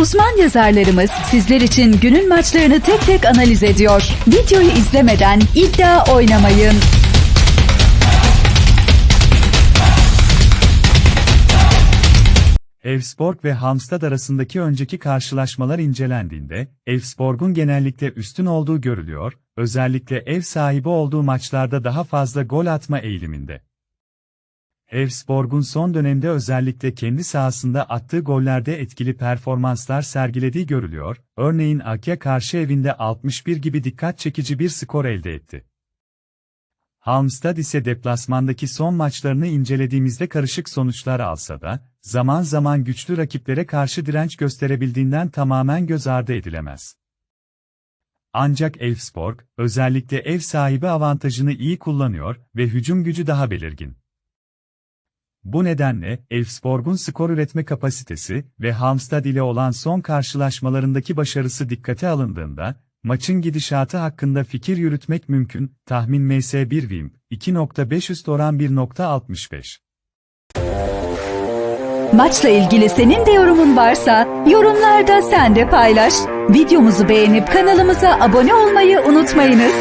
Uzman yazarlarımız sizler için günün maçlarını tek tek analiz ediyor. Videoyu izlemeden iddia oynamayın. Elfsborg ve Halmstad arasındaki önceki karşılaşmalar incelendiğinde, Elfsborg'un genellikle üstün olduğu görülüyor, özellikle ev sahibi olduğu maçlarda daha fazla gol atma eğiliminde. Elfsborg'un son dönemde özellikle kendi sahasında attığı gollerde etkili performanslar sergilediği görülüyor, örneğin Akya karşı evinde 61 gibi dikkat çekici bir skor elde etti. Halmstad ise deplasmandaki son maçlarını incelediğimizde karışık sonuçlar alsa da, zaman zaman güçlü rakiplere karşı direnç gösterebildiğinden tamamen göz ardı edilemez. Ancak Elfsborg, özellikle ev sahibi avantajını iyi kullanıyor ve hücum gücü daha belirgin. Bu nedenle, Elfsborg'un skor üretme kapasitesi ve Halmstad ile olan son karşılaşmalarındaki başarısı dikkate alındığında, maçın gidişatı hakkında fikir yürütmek mümkün, tahmin MS1 Wim, 2.5 üst oran 1.65. Maçla ilgili senin de yorumun varsa yorumlarda sen de paylaş. Videomuzu beğenip kanalımıza abone olmayı unutmayınız.